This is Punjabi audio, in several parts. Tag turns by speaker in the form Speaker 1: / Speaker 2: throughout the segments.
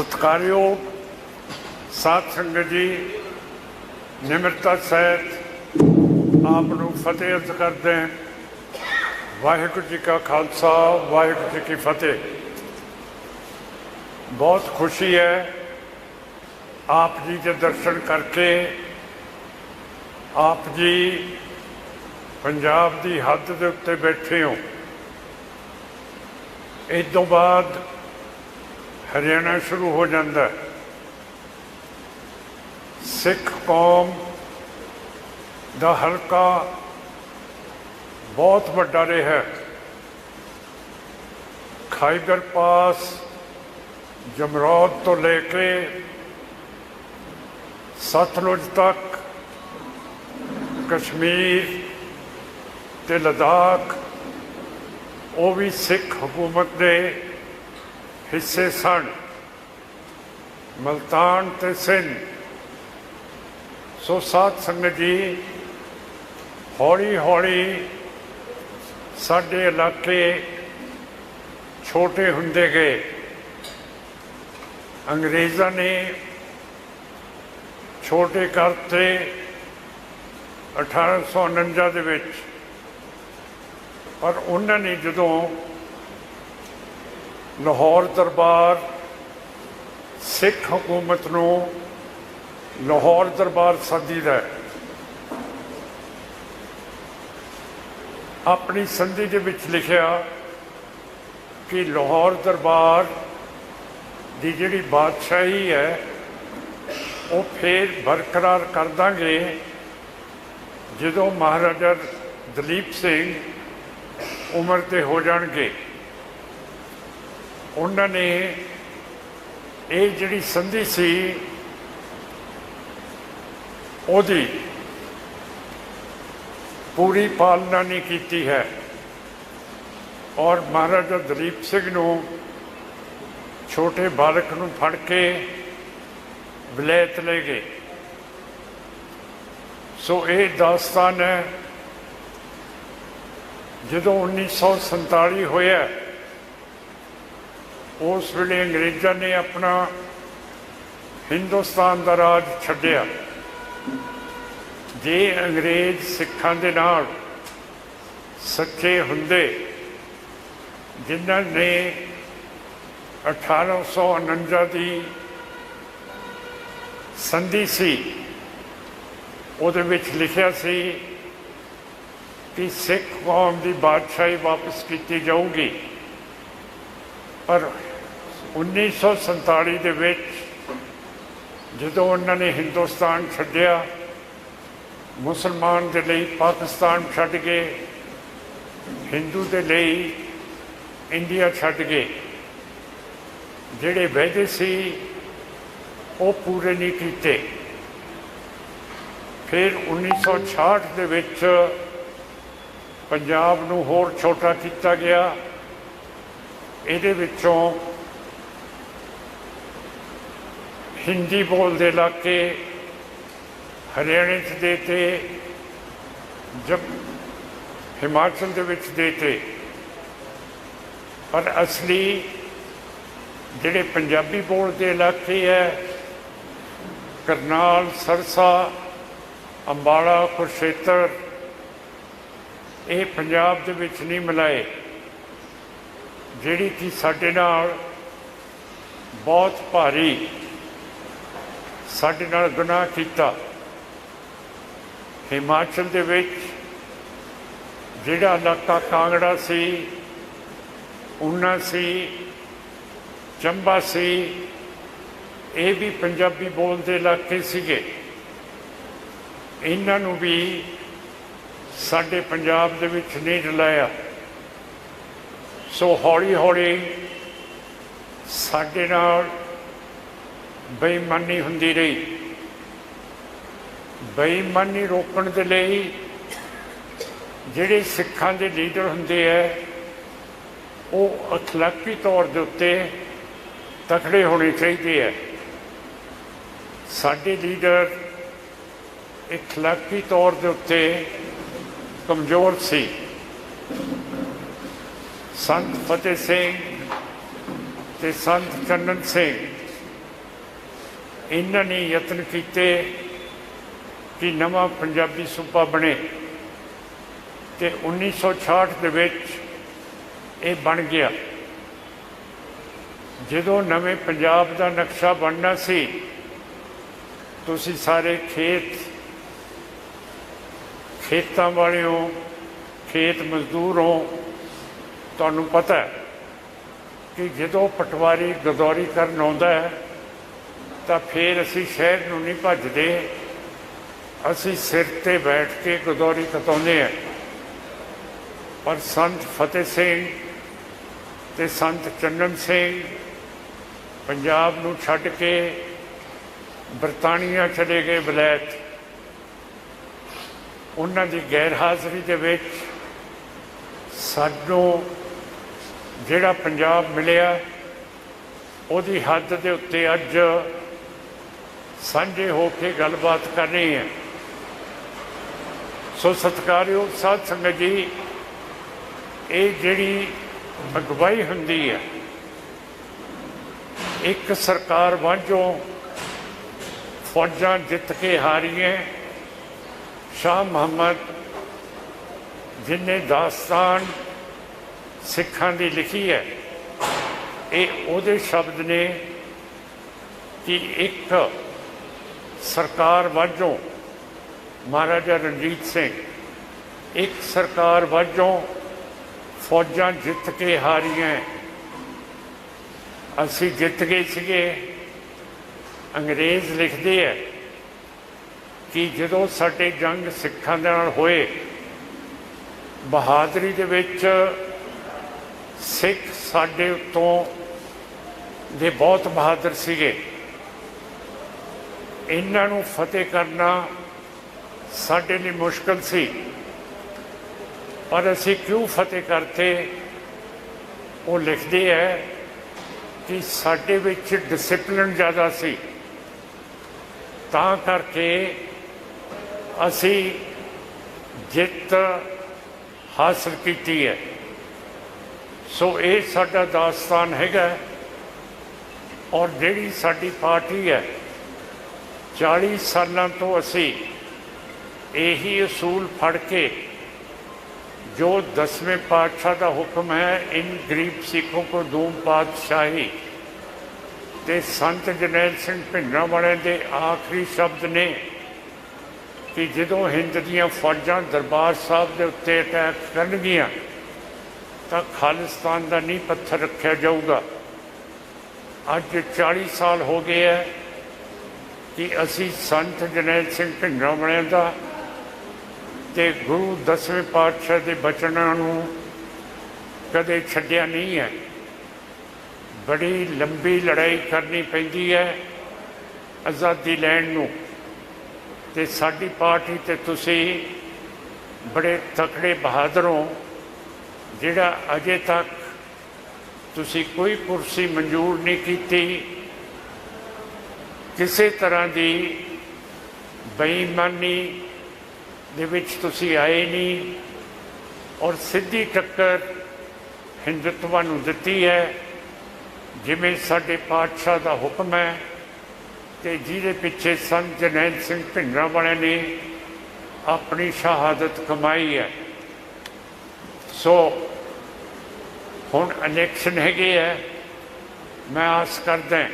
Speaker 1: ਸਤਿਕਾਰਯੋਗ ਸਾਧ ਸੰਗਤ ਜੀ, ਨਿਮਰਤਾ ਸਹਿਤ ਆਪ ਨੂੰ ਫਤਿਹ ਅਰਜ਼ ਕਰਦੇ ਹਾਂ। ਵਾਹਿਗੁਰੂ ਜੀ ਕਾ ਖਾਲਸਾ, ਵਾਹਿਗੁਰੂ ਜੀ ਕੀ ਫਤਿਹ। ਬਹੁਤ ਖੁਸ਼ੀ ਹੈ ਆਪ ਜੀ ਦੇ ਦਰਸ਼ਨ ਕਰਕੇ, ਆਪ ਜੀ ਪੰਜਾਬ ਦੀ ਹੱਦ ਦੇ ਉੱਤੇ ਬੈਠੇ ਹੋ। ਇਸ ਤੋਂ ਬਾਅਦ ਹਰਿਆਣਾ ਸ਼ੁਰੂ ਹੋ ਜਾਂਦਾ ਹੈ। ਸਿੱਖ ਕੌਮ ਦਾ ਹਲਕਾ ਬਹੁਤ ਵੱਡਾ ਰਿਹਾ ਹੈ ਖਾਈਬਰ ਪਾਸ, ਜਮਰੌਦ ਤੋਂ ਲੈ ਕੇ ਸਤਲੁਜ ਤੱਕ, ਕਸ਼ਮੀਰ ਤੇ ਲਦਾਖ, ਉਹ ਵੀ ਸਿੱਖ ਹਕੂਮਤ ਦੇ ਹਿੱਸੇ ਸਨ। ਮਲਤਾਨ ਤੇ ਸਿੰਧ। ਸੋ ਸਾਧ ਸੰਗਤ ਜੀ ਹੌਲੀ ਹੌਲੀ ਸਾਡੇ ਇਲਾਕੇ ਛੋਟੇ ਹੁੰਦੇ ਗਏ। ਅੰਗਰੇਜ਼ਾਂ ਨੇ ਛੋਟੇ ਕਰਤੇ 1849 ਦੇ ਵਿੱਚ, ਪਰ ਉਹਨਾਂ ਨੇ ਜਦੋਂ ਲਾਹੌਰ ਦਰਬਾਰ ਸਿੱਖ ਹਕੂਮਤ ਨੂੰ ਲਾਹੌਰ ਦਰਬਾਰ ਸੱਦੀਦਾ ਹੈ। ਆਪਣੀ ਸੰਧੀ ਦੇ ਵਿੱਚ ਲਿਖਿਆ ਕਿ ਲਾਹੌਰ ਦਰਬਾਰ ਦੀ ਜਿਹੜੀ ਬਾਦਸ਼ਾਹੀ ਹੈ, ਉਹ ਫੇਰ ਬਰਕਰਾਰ ਕਰ ਦਾਂਗੇ। ਜਦੋਂ ਮਹਾਰਾਜਾ ਦਲੀਪ ਸਿੰਘ ਉਮਰ ਤੇ ਹੋ ਜਾਣਗੇ ਉਹਨਾਂ ਨੇ ਇਹ ਜਿਹੜੀ ਸੰਧੀ ਸੀ, ਉਹਦੀ ਪੂਰੀ ਪਾਲਣਾ ਨਹੀਂ ਕੀਤੀ ਹੈ। ਔਰ ਮਹਾਰਾਜਾ ਦਲੀਪ ਸਿੰਘ ਨੂੰ ਛੋਟੇ ਬਾਲਕ ਨੂੰ ਫੜ ਕੇ ਵਿਲਾਇਤ ਲੈ ਗਏ। ਸੋ ਇਹ ਦਾਸਤਾਨ ਹੈ। ਜਦੋਂ 1947 ਹੋਇਆ ਉਸ ਵੇਲੇ ਅੰਗਰੇਜ਼ਾਂ ਨੇ ਆਪਣਾ ਹਿੰਦੁਸਤਾਨ ਦਾ ਰਾਜ ਛੱਡਿਆ। ਜੇ ਅੰਗਰੇਜ਼ ਸਿੱਖਾਂ ਦੇ ਨਾਲ ਸੱਚੇ ਹੁੰਦੇ, ਜਿਨ੍ਹਾਂ ਨੇ 1849 ਦੀ ਸੰਧੀ ਸੀ, ਉਹਦੇ ਵਿੱਚ ਲਿਖਿਆ ਸੀ ਕਿ ਸਿੱਖ ਕੌਮ ਦੀ ਬਾਦਸ਼ਾਹੀ ਵਾਪਸ ਕੀਤੀ ਜਾਊਗੀ। ਪਰ 1947 ਦੇ ਵਿੱਚ ਜਦੋਂ ਉਹਨਾਂ ਨੇ ਹਿੰਦੁਸਤਾਨ ਛੱਡਿਆ, ਮੁਸਲਮਾਨ ਦੇ ਲਈ ਪਾਕਿਸਤਾਨ ਛੱਡ ਗਏ ਹਿੰਦੂ ਦੇ ਲਈ ਇੰਡੀਆ ਛੱਡ ਗਏ। ਜਿਹੜੇ ਵਾਅਦੇ ਸੀ, ਉਹ ਪੂਰੇ ਨਹੀਂ ਕੀਤੇ। ਫਿਰ 1966 ਦੇ ਵਿੱਚ ਪੰਜਾਬ ਨੂੰ ਹੋਰ ਛੋਟਾ ਕੀਤਾ ਗਿਆ। ਇਹਦੇ ਵਿੱਚੋਂ ਹਿੰਦੀ ਬੋਲਦੇ ਇਲਾਕੇ, ਹਰਿਆਣੇ 'ਚ ਦੇਤੇ ਜਬ ਹਿਮਾਚਲ ਦੇ ਵਿੱਚ ਦੇਤੇ ਪਰ ਅਸਲੀ ਜਿਹੜੇ ਪੰਜਾਬੀ ਬੋਲਦੇ ਇਲਾਕੇ ਹੈ, ਕਰਨਾਲ, ਸਰਸਾ, ਅੰਬਾਲਾ, ਕੁਰਸ਼ੇਤਰ, ਇਹ ਪੰਜਾਬ ਦੇ ਵਿੱਚ ਨਹੀਂ ਮਿਲਾਏ। ਜਿਹੜੀ ਕਿ ਸਾਡੇ ਨਾਲ ਬਹੁਤ ਭਾਰੀ ਸਾਡੇ ਨਾਲ ਗੁਨਾਹ ਕੀਤਾ। ਹਿਮਾਚਲ ਦੇ ਵਿੱਚ ਜਿਹੜਾ ਇਲਾਕਾ ਕਾਂਗੜਾ ਸੀ, ਉਨਾ ਸੀ, ਚੰਬਾ ਸੀ, ਇਹ ਵੀ ਪੰਜਾਬੀ ਬੋਲਦੇ ਇਲਾਕੇ ਸੀਗੇ। ਇਹਨਾਂ ਨੂੰ ਵੀ ਸਾਡੇ ਪੰਜਾਬ ਦੇ ਵਿੱਚ ਨਹੀਂ ਰਲਾਇਆ ਸੋ ਹੌਲੀ ਹੌਲੀ ਸਾਡੇ ਨਾਲ ਬੇਈਮਾਨੀ ਹੁੰਦੀ ਰਹੀ। ਬੇਈਮਾਨੀ ਰੋਕਣ ਦੇ ਲਈ ਜਿਹੜੇ ਸਿੱਖਾਂ ਦੇ ਲੀਡਰ ਹੁੰਦੇ ਐ, ਉਹ ਅਖਲਾਕੀ ਤੌਰ ਦੇ ਉੱਤੇ ਤਕੜੇ ਹੋਣੇ ਚਾਹੀਦੇ ਐ। ਸਾਡੇ ਲੀਡਰ ਇਖਲਾਕੀ ਤੌਰ ਦੇ ਉੱਤੇ ਕਮਜ਼ੋਰ ਸੀ। ਸੰਤ ਫਤਿਹ ਸਿੰਘ ਤੇ ਸੰਤ ਚੰਨਨ ਸਿੰਘ ਇਹਨਾਂ ਨੇ ਯਤਨ ਕੀਤੇ ਕਿ ਨਵਾਂ ਪੰਜਾਬੀ ਸੂਬਾ ਬਣੇ ਤੇ 1966 ਦੇ ਵਿੱਚ ਇਹ ਬਣ ਗਿਆ। ਜਦੋਂ ਨਵੇਂ ਪੰਜਾਬ ਦਾ ਨਕਸ਼ਾ ਬਣਨਾ ਸੀ, ਤੁਸੀਂ ਸਾਰੇ ਖੇਤ, ਖੇਤਾਂ ਵਾਲੇ ਹੋ ਖੇਤ ਮਜ਼ਦੂਰ ਹੋ ਤੁਹਾਨੂੰ ਪਤਾ ਹੈ ਕਿ ਜਦੋਂ ਪਟਵਾਰੀ ਗਦੌਰੀ ਕਰਨ ਆਉਂਦਾ ਹੈ ਤਾਂ ਫਿਰ ਅਸੀਂ ਸ਼ਹਿਰ ਨੂੰ ਨਹੀਂ ਭੱਜਦੇ। ਅਸੀਂ ਸਿਰ ਤੇ ਬੈਠ ਕੇ ਗਦੌਰੀ ਕਤਾਉਂਦੇ ਹਾਂ। ਪਰ ਸੰਤ ਫਤਿਹ ਸਿੰਘ ਤੇ ਸੰਤ ਚੰਨਨ ਸਿੰਘ ਪੰਜਾਬ ਨੂੰ ਛੱਡ ਕੇ ਬਰਤਾਨੀਆ ਚਲੇ ਗਏ ਬਲੈਤ। ਉਹਨਾਂ ਦੀ ਗੈਰ ਹਾਜ਼ਰੀ ਦੇ ਵਿੱਚ ਸਾਨੂੰ ਜਿਹੜਾ ਪੰਜਾਬ ਮਿਲਿਆ, ਉਹਦੀ ਹੱਦ ਦੇ ਉੱਤੇ ਅੱਜ ਸਾਂਝੇ ਹੋ ਕੇ ਗੱਲਬਾਤ ਕਰਨੀ ਹੈ। ਸੋ ਸਤਿਕਾਰਯੋਗ ਸਾਧ ਸੰਗਤ ਜੀ, ਇਹ ਜਿਹੜੀ ਅਗਵਾਈ ਹੁੰਦੀ ਹੈ, ਇੱਕ ਸਰਕਾਰ ਵਾਂਝੋਂ ਫੌਜਾਂ ਜਿੱਤ ਕੇ ਹਾਰੀਆਂ ਸ਼ਾਹ ਮੁਹੰਮਦ ਜਿਨੇ ਦਾਸਤਾਨ ਸਿੱਖਾਂ ਦੀ ਲਿਖੀ ਹੈ, ਇਹ ਉਹਦੇ ਸ਼ਬਦ ਨੇ ਕਿ ਇੱਕ ਸਰਕਾਰ ਵਾਜੋਂ ਮਹਾਰਾਜਾ ਰਣਜੀਤ ਸਿੰਘ, ਇੱਕ ਸਰਕਾਰ ਵਾਜੋਂ ਫੌਜਾਂ ਜਿੱਤ ਕੇ ਹਾਰੀਆਂ। ਅਸੀਂ ਜਿੱਤ ਗਏ ਸੀਗੇ। ਅੰਗਰੇਜ਼ ਲਿਖਦੇ ਆ ਕਿ ਜਦੋਂ ਸਾਡੇ ਜੰਗ ਸਿੱਖਾਂ ਦੇ ਨਾਲ ਹੋਏ, ਬਹਾਦਰੀ ਦੇ ਵਿੱਚ ਸਿੱਖ ਸਾਡੇ ਉੱਤੋਂ ਦੇ ਬਹੁਤ ਬਹਾਦਰ ਸੀਗੇ। ਇਹਨਾਂ ਨੂੰ ਫਤਿਹ ਕਰਨਾ ਸਾਡੇ ਲਈ ਮੁਸ਼ਕਲ ਸੀ। ਪਰ ਅਸੀਂ ਕਿਉਂ ਫਤਿਹ ਕਰਤੇ? ਉਹ ਲਿਖਦੇ ਹੈ ਕਿ ਸਾਡੇ ਵਿੱਚ ਡਿਸਪਲਿਨ ਜ਼ਿਆਦਾ ਸੀ। ਤਾਂ ਕਰਕੇ ਅਸੀਂ ਜਿੱਤ ਹਾਸਲ ਕੀਤੀ ਹੈ। ਸੋ ਇਹ ਸਾਡਾ ਦਾਸਤਾਨ ਹੈਗਾ ਔਰ ਜਿਹੜੀ ਸਾਡੀ ਪਾਰਟੀ ਹੈ 40 ਸਾਲਾਂ ਤੋਂ ਅਸੀਂ ਇਹੀ ਅਸੂਲ ਫੜ ਕੇ ਜੋ ਦਸਵੇਂ ਪਾਤਸ਼ਾਹ ਦਾ ਹੁਕਮ ਹੈ, ਇਨ ਗਰੀਬ ਸਿੱਖੋਂ ਕੋ ਦੂਮ ਪਾਤਸ਼ਾਹੀ। ਤੇ ਸੰਤ ਜਨੈਲ ਸਿੰਘ ਭਿੰਡਰਾਂ ਵਾਲੇ ਦੇ ਆਖਰੀ ਸ਼ਬਦ ਨੇ ਕਿ ਜਦੋਂ ਹਿੰਦ ਦੀਆਂ ਫੌਜਾਂ ਦਰਬਾਰ ਸਾਹਿਬ ਦੇ ਉੱਤੇ ਅਟੈਕ ਕਰਨਗੀਆਂ, ਤਾਂ ਖਾਲਿਸਤਾਨ ਦਾ ਨੀਂਹ ਪੱਥਰ ਰੱਖਿਆ ਜਾਊਗਾ। ਅੱਜ 40 ਸਾਲ ਹੋ ਗਏ ਹੈ ਕਿ ਅਸੀਂ ਸੰਤ ਜਨੈਲ ਸਿੰਘ ਭਿੰਡਰਾਂ ਵਾਲਿਆਂ ਦਾ ਤੇ ਗੁਰੂ ਦਸਵੇਂ ਪਾਤਸ਼ਾਹ ਦੇ ਬਚਨਾਂ ਨੂੰ ਕਦੇ ਛੱਡਿਆ ਨਹੀਂ ਹੈ। ਬੜੀ ਲੰਬੀ ਲੜਾਈ ਕਰਨੀ ਪੈਂਦੀ ਹੈ ਆਜ਼ਾਦੀ ਲੈਣ ਨੂੰ। ਤੇ ਸਾਡੀ ਪਾਰਟੀ ਤੇ ਤੁਸੀਂ ਬੜੇ ਤਕੜੇ ਬਹਾਦਰ ਹੋ, ਜਿਹੜਾ ਅਜੇ ਤੱਕ ਤੁਸੀਂ ਕੋਈ ਕੁਰਸੀ ਮਨਜ਼ੂਰ ਨਹੀਂ ਕੀਤੀ ਕਿਸੇ ਤਰ੍ਹਾਂ ਦੀ ਬੇਈਮਾਨੀ ਦੇ ਵਿੱਚ ਤੁਸੀਂ ਆਏ ਨਹੀਂ ਔਰ ਸਿੱਧੀ ਟੱਕਰ ਹਿੰਦੁਤਵਾ ਨੂੰ ਦਿੱਤੀ ਹੈ, ਜਿਵੇਂ ਸਾਡੇ ਪਾਤਸ਼ਾਹ ਦਾ ਹੁਕਮ ਹੈ ਤੇ ਜਿਹਦੇ ਪਿੱਛੇ ਸੰਤ ਜਨੈਨ ਸਿੰਘ ਭਿੰਡਰਾਂ ਵਾਲਿਆਂ ਨੇ ਆਪਣੀ ਸ਼ਹਾਦਤ ਕਮਾਈ ਹੈ। ਸੋ ਹੁਣ ਇਲੈਕਸ਼ਨ ਹੈਗੇ ਹੈ। ਮੈਂ ਆਸ ਕਰਦਾ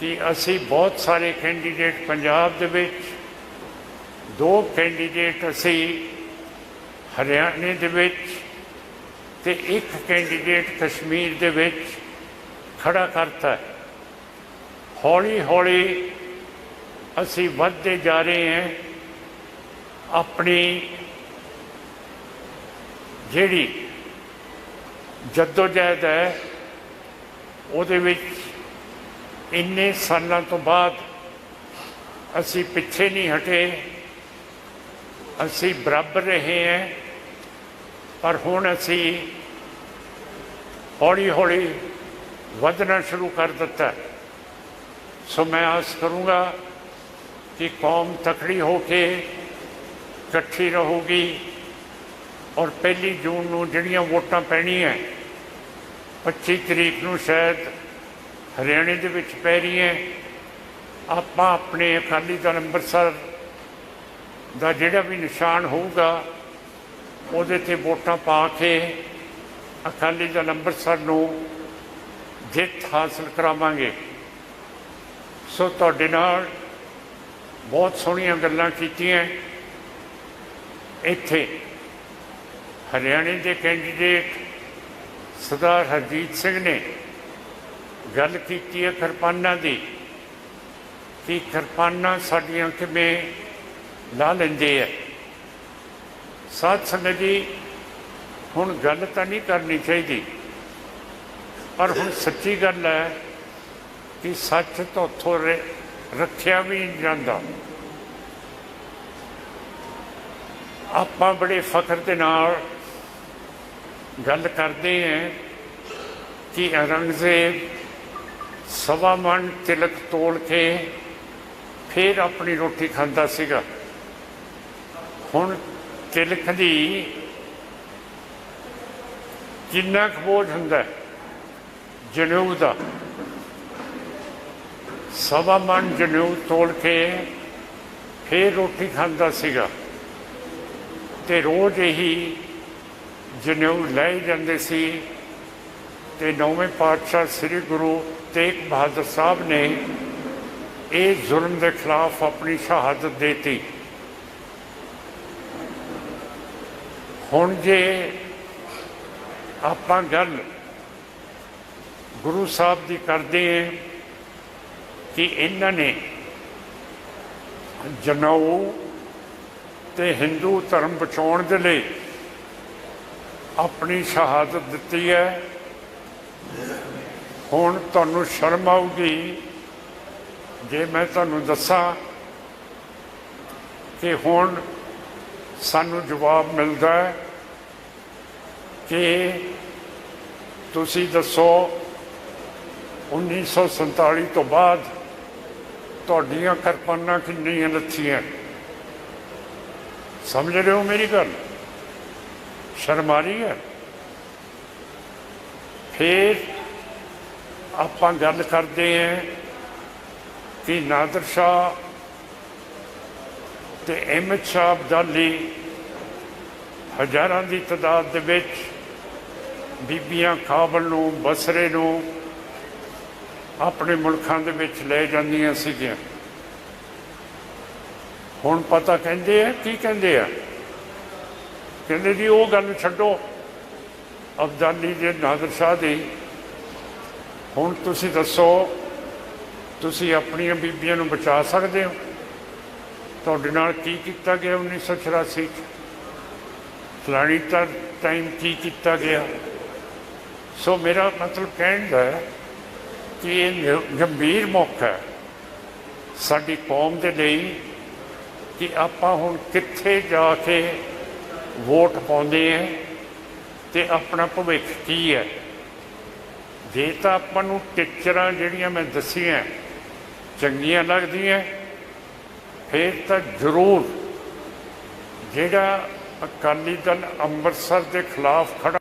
Speaker 1: ਕਿ ਅਸੀਂ ਬਹੁਤ ਸਾਰੇ ਕੈਂਡੀਡੇਟ ਪੰਜਾਬ ਦੇ ਵਿੱਚ, ਦੋ ਕੈਂਡੀਡੇਟ ਅਸੀਂ ਹਰਿਆਣੇ ਦੇ ਵਿੱਚ ਤੇ ਇੱਕ ਕੈਂਡੀਡੇਟ ਕਸ਼ਮੀਰ ਦੇ ਵਿੱਚ ਖੜਾ ਕਰਤਾ ਹੈ। ਹੌਲੀ ਹੌਲੀ ਅਸੀਂ ਵੱਧਦੇ ਜਾ ਰਹੇ ਹਾਂ ਆਪਣੀ ਜਿਹੜੀ ਜਦੋਜਹਿਦ ਹੈ, ਉਹਦੇ ਵਿੱਚ ਇੰਨੇ ਸਾਲਾਂ ਤੋਂ ਬਾਅਦ ਅਸੀਂ ਪਿੱਛੇ ਨਹੀਂ ਹਟੇ। ਅਸੀਂ ਬਰਾਬਰ ਰਹੇ ਹਾਂ। ਪਰ ਹੁਣ ਅਸੀਂ ਹੌਲੀ ਹੌਲੀ ਵਧਣਾ ਸ਼ੁਰੂ ਕਰ ਦਿੱਤਾ। ਸੋ ਮੈਂ ਆਸ ਕਰੂੰਗਾ ਕਿ ਕੌਮ ਤਕੜੀ ਹੋ ਕੇ ਇਕੱਠੀ ਰਹੂਗੀ ਔਰ ਪਹਿਲੀ ਜੂਨ ਨੂੰ ਜਿਹੜੀਆਂ ਵੋਟਾਂ ਪੈਣੀਆਂ 25 ਤਰੀਕ ਨੂੰ ਸ਼ਾਇਦ ਹਰਿਆਣੇ ਦੇ ਵਿੱਚ ਪੈ ਰਹੀ ਹੈ। ਆਪਾਂ ਆਪਣੇ ਅਕਾਲੀ ਦਲ ਅੰਮ੍ਰਿਤਸਰ ਦਾ ਜਿਹੜਾ ਵੀ ਨਿਸ਼ਾਨ ਹੋਊਗਾ, ਉਹਦੇ ਤੇ ਵੋਟਾਂ ਪਾ ਕੇ ਅਕਾਲੀ ਦਲ ਅੰਮ੍ਰਿਤਸਰ ਨੂੰ ਜਿੱਤ ਹਾਸਲ ਕਰਾਵਾਂਗੇ। ਸੋ ਤੁਹਾਡੇ ਨਾਲ ਬਹੁਤ ਸੋਹਣੀਆਂ ਗੱਲਾਂ ਕੀਤੀਆਂ। ਇੱਥੇ ਹਰਿਆਣੇ ਦੇ ਕੈਂਡੀਡੇਟ ਸਰਦਾਰ ਹਰਜੀਤ ਸਿੰਘ ਨੇ ਗੱਲ ਕੀਤੀ ਹੈ ਕਿਰਪਾਨਾਂ ਦੀ, ਕਿ ਕਿਰਪਾਨਾਂ ਸਾਡੀਆਂ ਕਿਵੇਂ ਲਾ ਲੈਂਦੇ ਆ। ਸਾਧ ਸੰਗਤ ਜੀ, ਹੁਣ ਗੱਲ ਤਾਂ ਨਹੀਂ ਕਰਨੀ ਚਾਹੀਦੀ, ਪਰ ਹੁਣ ਸੱਚੀ ਗੱਲ ਹੈ ਕਿ ਸੱਚ ਤੋਂ ਉੱਥੋਂ ਰੱਖਿਆ ਵੀ ਨਹੀਂ ਜਾਂਦਾ। ਆਪਾਂ ਬੜੇ ਫਖਰ ਦੇ ਨਾਲ ਗੱਲ ਕਰਦੇ ਹਾਂ ਕਿ ਔਰੰਗਜ਼ੇਬ ਸਵਾ ਮਣ ਤਿਲਕ ਤੋਲ ਕੇ ਫਿਰ ਆਪਣੀ ਰੋਟੀ ਖਾਂਦਾ ਸੀਗਾ ਹੁਣ ਤਿਲਕ ਦੀ ਕਿੰਨਾ ਕੁ ਬੋਝ ਹੁੰਦਾ ਹੈ? ਜਨੇਊ ਦਾ ਸਵਾ ਮਣ ਜਨੇਊ ਤੋਲ ਕੇ ਫਿਰ ਰੋਟੀ ਖਾਂਦਾ ਸੀਗਾ ਤੇ ਰੋਜ਼ ਇਹੀ ਜਨੇਊ ਲੈ ਜਾਂਦੇ ਸੀ ਤੇ ਨੌਵੇਂ ਪਾਤਸ਼ਾਹ ਸ੍ਰੀ ਗੁਰੂ ਤੇਗ ਬਹਾਦਰ ਸਾਹਿਬ ਨੇ ਇਹ ਜ਼ੁਲਮ ਦੇ ਖਿਲਾਫ ਆਪਣੀ ਸ਼ਹਾਦਤ ਦੇਤੀ। ਹੁਣ ਜੇ ਆਪਾਂ ਗੱਲ ਗੁਰੂ ਸਾਹਿਬ ਦੀ ਕਰਦੇ ਹਾਂ ਕਿ ਇਹਨਾਂ ਨੇ ਜਨੇਊ ਤੇ ਹਿੰਦੂ ਧਰਮ ਬਚਾਉਣ ਦੇ ਲਈ ਆਪਣੀ ਸ਼ਹਾਦਤ ਦਿੱਤੀ ਹੈ ਹੁਣ ਤੁਹਾਨੂੰ ਸ਼ਰਮ ਆਊਗੀ ਜੇ ਮੈਂ ਤੁਹਾਨੂੰ ਦੱਸਾਂ ਕਿ ਹੁਣ ਸਾਨੂੰ ਜਵਾਬ ਮਿਲਦਾ ਹੈ ਕਿ ਤੁਸੀਂ ਦੱਸੋ 1947 ਤੋਂ ਬਾਅਦ ਤੁਹਾਡੀਆਂ ਕਿਰਪਾਨਾਂ ਕਿੰਨੀਆਂ ਲੱਥੀਆਂ ਸਮਝ ਰਹੇ ਹੋ ਮੇਰੀ ਗੱਲ? ਸ਼ਰਮ ਆ ਰਹੀ ਹੈ? ਫਿਰ ਆਪਾਂ ਗੱਲ ਕਰਦੇ ਹਾਂ ਕਿ ਨਾਦਰ ਸ਼ਾਹ ਤੇ ਅਹਿਮਦ ਸ਼ਾਹ ਅਬਦਾਲੀ ਹਜ਼ਾਰਾਂ ਦੀ ਤਾਦਾਦ ਦੇ ਵਿੱਚ ਬੀਬੀਆਂ ਕਾਬਲ ਨੂੰ, ਬਸਰੇ ਨੂੰ ਆਪਣੇ ਮੁਲਕਾਂ ਦੇ ਵਿੱਚ ਲੈ ਜਾਂਦੀਆਂ ਸੀਗੀਆਂ। ਹੁਣ ਪਤਾ ਕਹਿੰਦੇ ਆ, ਕੀ ਕਹਿੰਦੇ ਆ? ਕਹਿੰਦੇ ਜੀ, ਉਹ ਗੱਲ ਛੱਡੋ। ਅਬਦਾਲੀ ਦੇ ਨਾਦਰ ਸ਼ਾਹ ਦੀ, ਹੁਣ ਤੁਸੀਂ ਦੱਸੋ, ਤੁਸੀਂ ਆਪਣੀਆਂ ਬੀਬੀਆਂ ਨੂੰ ਬਚਾ ਸਕਦੇ ਹੋ? ਤੁਹਾਡੇ ਨਾਲ ਕੀ ਕੀਤਾ ਗਿਆ 1984 ਚ? ਫਲਾਣੀ ਤਾਂ ਟਾਈਮ ਕੀ ਕੀਤਾ ਗਿਆ? ਸੋ ਮੇਰਾ ਮਤਲਬ ਕਹਿਣ ਦਾ ਹੈ ਕਿ ਇਹ ਗੰਭੀਰ ਮੌਕਾ ਹੈ ਸਾਡੀ ਕੌਮ ਦੇ ਲਈ ਕਿ ਆਪਾਂ ਹੁਣ ਕਿੱਥੇ ਜਾ ਕੇ ਵੋਟ ਪਾਉਂਦੇ ਹਾਂ। ਤੇ ਆਪਣਾ ਭਵਿੱਖ ਕੀ ਹੈ? ਜੇ ਤਾਂ ਆਪਾਂ ਨੂੰ ਟੀਚਰਾਂ ਜਿਹੜੀਆਂ ਮੈਂ ਦੱਸੀਆਂ, ਚੰਗੀਆਂ ਲੱਗਦੀਆਂ, ਫਿਰ ਤਾਂ ਜ਼ਰੂਰ ਜਿਹੜਾ ਅਕਾਲੀ ਦਲ ਅੰਮ੍ਰਿਤਸਰ ਦੇ ਖਿਲਾਫ ਖੜਾ